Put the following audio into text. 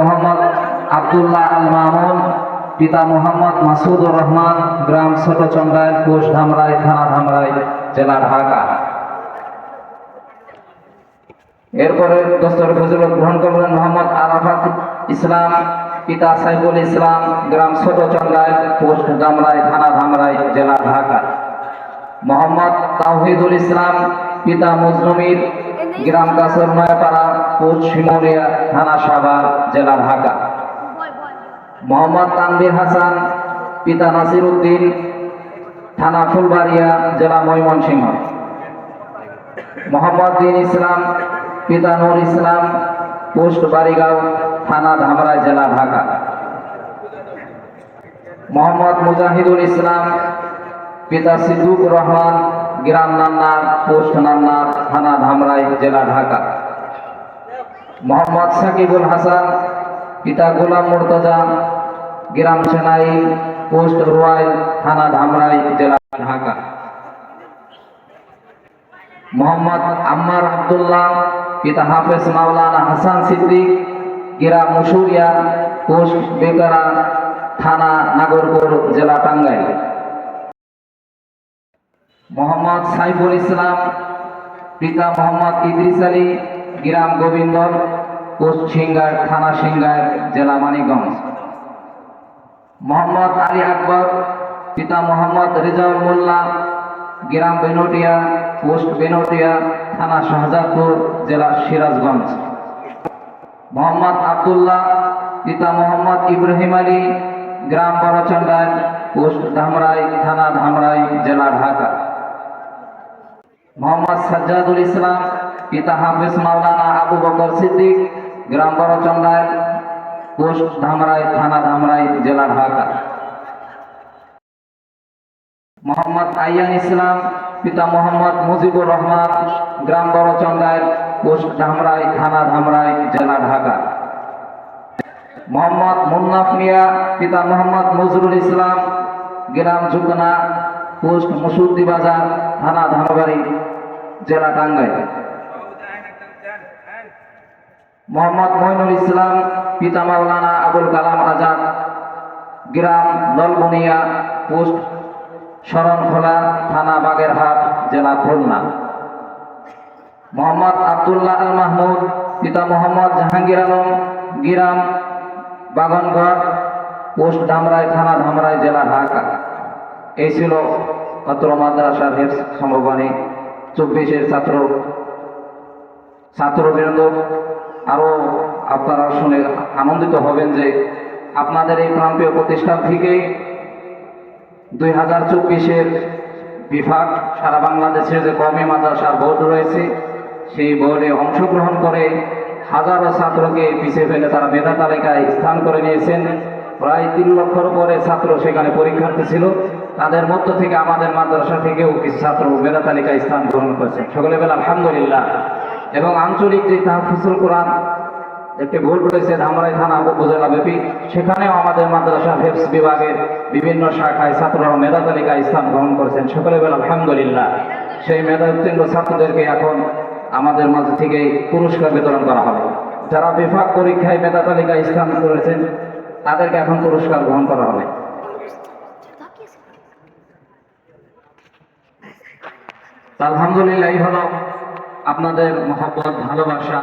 মোহাম্মদ আব্দুল্লাহ আল মামুন পিতা মোহাম্মদ মাসুদুর রহমান, গ্রাম ছোট পোস্ট ধামরাই, থানা জেলা ঢাকা। এরপরে দস্তর গ্রহণ মোহাম্মদ আরাফাত ইসলাম, পিতা সাইফুল ইসলাম, গ্রাম ছোট চন্ডায় পোস্ট থানা জেলা ঢাকা। মোহাম্মদ তাওহিদুল ইসলাম, পিতা গ্রাম কাসর নয়াপাড়া পোস্ট শিমুলিয়া, থানা সাভার, জেলা ঢাকা। মোহাম্মদ তানভীর হাসান, পিতা নাসির উদ্দিন থানা ফুলবাড়িয়া, জেলা ময়মনসিংহ। মোহাম্মদ দিন ইসলাম, পিতা নুর ইসলাম, পোস্ট বাড়িগাঁও থানা ধামরাই, জেলা ঢাকা। মোহাম্মদ মুজাহিদুল ইসলাম, পিতা সিদ্দুকুর রহমান, গ্রাম নান্নার, পোস্ট নান্নার, থানা ধামরাই, জেলা ঢাকা। মোহাম্মদ সাকিবুল হাসান, পিতা গোলাম মুর্তজা, গ্রাম সেনাই পোস্ট রোয়াইল থানা ধামরাই, জেলা ঢাকা। মোহাম্মদ আম্মার আব্দুল্লাহ, পিতা হাফেজ মাওলানা হাসান সিদ্দিক, গ্রাম মুসুরিয়া, পোস্ট বেকারা, থানা নাগরপুর জেলা টাঙ্গাইল। মোহাম্মদ সাইফুল ইসলাম, পিতা মোহাম্মদ ইদ্রিস আলী গ্রাম গোবিন্দ সিঙ্গার থানা সিঙ্গার জেলা মানিকগঞ্জ। মোহাম্মদ আলী আকবর, পিতা মোহাম্মদ রেজাউল মোল্লা, গ্রাম বেনটিয়া, পোস্ট বেনটিয়া, থানা শাহজাদপুর, জেলা সিরাজগঞ্জ। মোহাম্মদ আবদুল্লাহ, পিতা মোহাম্মদ ইব্রাহিম আলী, গ্রাম বড়চন্ডায় পোস্ট ধামরাই, থানা ধামরাই, জেলা ঢাকা। মোহাম্মদ সাজ্জাদুল ইসলাম, পিতা হাফিজ মাওলানা আবু বকর সিদ্দিক, গ্রাম বড়চন্ডায় পোস্ট ধামরাই, থানা ধামরাই, জেলা ঢাকা। মোহাম্মদ আইয়ান ইসলাম, পিতা মোহাম্মদ মুজিবুর রহমান, গ্রাম বড়চন্ডায় পোস্ট ধামরাই, থানা ধামরাই, জেলা ঢাকা। মোহাম্মদ মুন্নাফ মিয়া, পিতা মোহাম্মদ নজরুল ইসলাম, গ্রাম জুকনা পোস্ট মুসুদ্দি বাজার, থানা ধানবাড়ি, জেলা টাঙ্গাইল। মোহাম্মদ মইনুল ইসলাম, পিতা মাওলানা আবুল কালাম আজাদ, গ্রাম দলবনিয়া পোস্ট শরণখোলা, থানা বাগেরহাট, জেলা খুলনা। মোহাম্মদ আবদুল্লাহ আল মাহমুদ, পিতা মোহাম্মদ জাহাঙ্গীর আলম, গ্রাম বাগানগড় পোস্ট ধামরাই, থানা ধামরাই, জেলা ঢাকা। এই ছিল অত্র মাদ্রাসার হেফ সম্ভবানী চব্বিশের ছাত্র, ছাত্রবৃন্দ আরও আপনারা শুনে আনন্দিত হবেন যে আপনাদের এই প্রান্তীয় প্রতিষ্ঠান থেকে দুই হাজার চব্বিশের বিভাগ সারা বাংলাদেশের যে কমি মাদ্রাসার বোর্ড রয়েছে, সেই বোর্ডে অংশগ্রহণ করে হাজারো ছাত্রকে পিছিয়ে ফেলে তারা মেধা তালিকায় স্থান করে নিয়েছেন। প্রায় তিন লক্ষর উপরে ছাত্র সেখানে পরীক্ষার্থী ছিল। তাদের মধ্য থেকে আমাদের মাদ্রাসা থেকেও কিছু ছাত্র মেধা তালিকায় স্থান গ্রহণ করেছে। সকলে বেলা, আলহামদুলিল্লাহ। এবং আঞ্চলিক যে তাহফিজুল কোরআন, একটি ভুল রয়েছে ধামরাই থানা, উপজেলা ব্যাপী। সেখানেও আমাদের মাদ্রাসা হেফস বিভাগের বিভিন্ন শাখায় ছাত্ররা মেধা তালিকায় স্থান গ্রহণ করেছেন। সকলে বেলা, আলহামদুলিল্লাহ। সেই মেধা উত্তীর্ণ ছাত্রদেরকে এখন আমাদের মাঝে থেকে পুরস্কার বিতরণ করা হবে। যারা বিভাগ পরীক্ষায় মেধা তালিকায় স্থান করেছেন তাদেরকে এখন পুরস্কার গ্রহণ করা হবে। আলহামদুলিল্লাহ এই হলো আপনাদের মহব্বত ভালোবাসা।